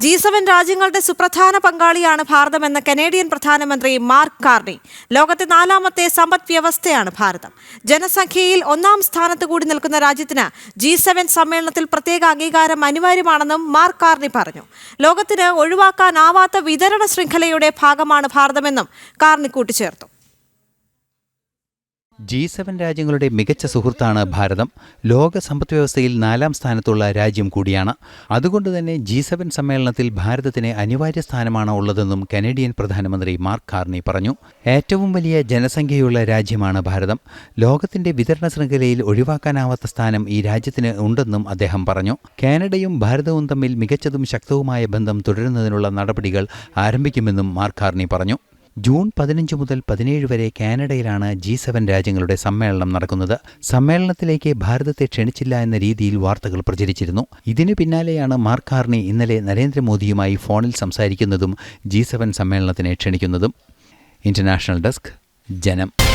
G seven രാജ്യങ്ങളുടെ സുപ്രധാന പങ്കാളിയാണ് ഭാരതമെന്ന കനേഡിയൻ പ്രധാനമന്ത്രി മാർക്ക് കാർണി. ലോകത്തെ നാലാമത്തെ സമ്പദ് വ്യവസ്ഥയാണ് ഭാരതം. ജനസംഖ്യയിൽ ഒന്നാം സ്ഥാനത്ത് കൂടി നിൽക്കുന്ന രാജ്യത്തിന് ജി സെവൻ സമ്മേളനത്തിൽ പ്രത്യേക അംഗീകാരം അനിവാര്യമാണെന്നും മാർക്ക് കാർണി പറഞ്ഞു. ലോകത്തിന് ഒഴിവാക്കാനാവാത്ത വിതരണ ശൃംഖലയുടെ ഭാഗമാണ് ഭാരതമെന്നും കാർണി കൂട്ടിച്ചേർത്തു. ജി സെവൻ രാജ്യങ്ങളുടെ മികച്ച സുഹൃത്താണ് ഭാരതം. ലോക സമ്പദ് വ്യവസ്ഥയിൽ നാലാം സ്ഥാനത്തുള്ള രാജ്യം കൂടിയാണ്. അതുകൊണ്ട് തന്നെ ജി സെവൻ സമ്മേളനത്തിൽ ഭാരതത്തിന് അനിവാര്യ സ്ഥാനമാണ് ഉള്ളതെന്നും കനേഡിയൻ പ്രധാനമന്ത്രി മാർക്ക് കാർണി പറഞ്ഞു. ഏറ്റവും വലിയ ജനസംഖ്യയുള്ള രാജ്യമാണ് ഭാരതം. ലോകത്തിന്റെ വിതരണ ശൃംഖലയിൽ ഒഴിവാക്കാനാവാത്ത സ്ഥാനം ഈ രാജ്യത്തിന് ഉണ്ടെന്നും അദ്ദേഹം പറഞ്ഞു. കാനഡയും ഭാരതവും തമ്മിൽ മികച്ചതും ശക്തവുമായ ബന്ധം തുടരുന്നതിനുള്ള നടപടികൾ ആരംഭിക്കുമെന്നും മാർക്ക് കാർണി പറഞ്ഞു. ജൂൺ പതിനഞ്ച് മുതൽ പതിനേഴ് വരെ കാനഡയിലാണ് ജി സെവൻ രാജ്യങ്ങളുടെ സമ്മേളനം നടക്കുന്നത്. സമ്മേളനത്തിലേക്ക് ഭാരതത്തെ ക്ഷണിച്ചില്ല എന്ന രീതിയിൽ വാർത്തകൾ പ്രചരിച്ചിരുന്നു. ഇതിനു പിന്നാലെയാണ് മാർക്ക് കാർണി ഇന്നലെ നരേന്ദ്രമോദിയുമായി ഫോണിൽ സംസാരിക്കുന്നതും ജി സെവൻ സമ്മേളനത്തിനെ ക്ഷണിക്കുന്നതും. International desk Janam.